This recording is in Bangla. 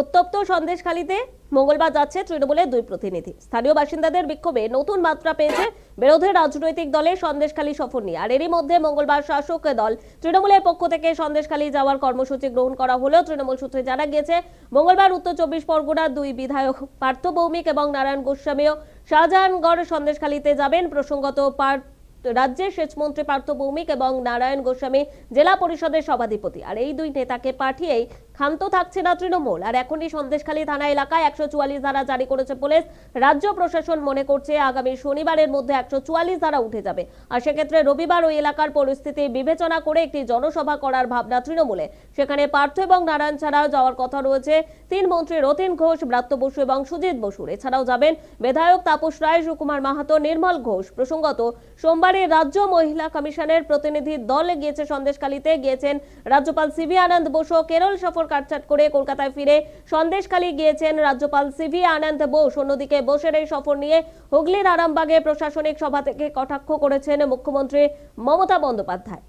উত্তপ্ত সন্দেশখালীতে মঙ্গলবার যাচ্ছে তৃণমূলের দুই প্রতিনিধি। স্থানীয় বাসিন্দাদের বিক্ষোভে নতুন মাত্রা পেয়েছে বিরোধী রাজনৈতিক দলের সন্দেশখালী সফর নিয়ে। আর এরই মধ্যে মঙ্গলবার শাসক দল তৃণমূলের পক্ষ থেকে সন্দেশখালী যাওয়ার কর্মসূচি গ্রহণ করা হলেও তৃণমূল সূত্রে জানা গিয়েছে, মঙ্গলবার উত্তর চব্বিশ পরগনার দুই বিধায়ক পার্থ ভৌমিক এবং নারায়ণ গোস্বামীও শাহজাহানগড় সন্দেশখালীতে যাবেন। প্রসঙ্গত রাজ্যের সেচমন্ত্রী পার্থ ভৌমিক এবং নারায়ণ গোস্বামী জেলা পরিষদের সভাধিপতি। আর এই দুই নেতাকে পাঠিয়েই ক্ষান্ত থাকছে না তৃণমূল। আর এখনই সন্দেশখালী থানা এলাকায় একশো চুয়াল্লিশ ধারা জারি করেছে পুলিশ। রাজ্য প্রশাসন মনে করছে আগামী শনিবারের মধ্যে একশো চুয়াল্লিশ ধারা উঠে যাবে। আর সেক্ষেত্রে রবিবার ওই এলাকার পরিস্থিতি বিবেচনা করে একটি জনসভা করার ভাবনা তৃণমূলে। সেখানে পার্থ এবং নারায়ণ ছাড়াও যাওয়ার কথা রয়েছে তিন মন্ত্রী রতিন ঘোষ, ব্রাত্য বসু এবং সুজিত বসুর। এছাড়াও যাবেন বিধায়ক তাপস রায়, সুকুমার মাহাতো, নির্মল ঘোষ। প্রসঙ্গত, সোমবারে রাজ্য মহিলা কমিশনের প্রতিনিধি দল গিয়েছে সন্দেশখালীতে। গিয়েছেন রাজ্যপাল সিভি আনন্দ বসু, কেরল সফর কাটছাট করে কলকাতায় ফিরে সন্দেশখালী গিয়েছেন রাজ্যপাল সিভি আনন্দ বোস। অন্যদিকে বোসের এই সফর নিয়ে হুগলির আরামবাগে প্রশাসনিক সভা থেকে কটাক্ষ করেছেন মুখ্যমন্ত্রী মমতা বন্দ্যোপাধ্যায়।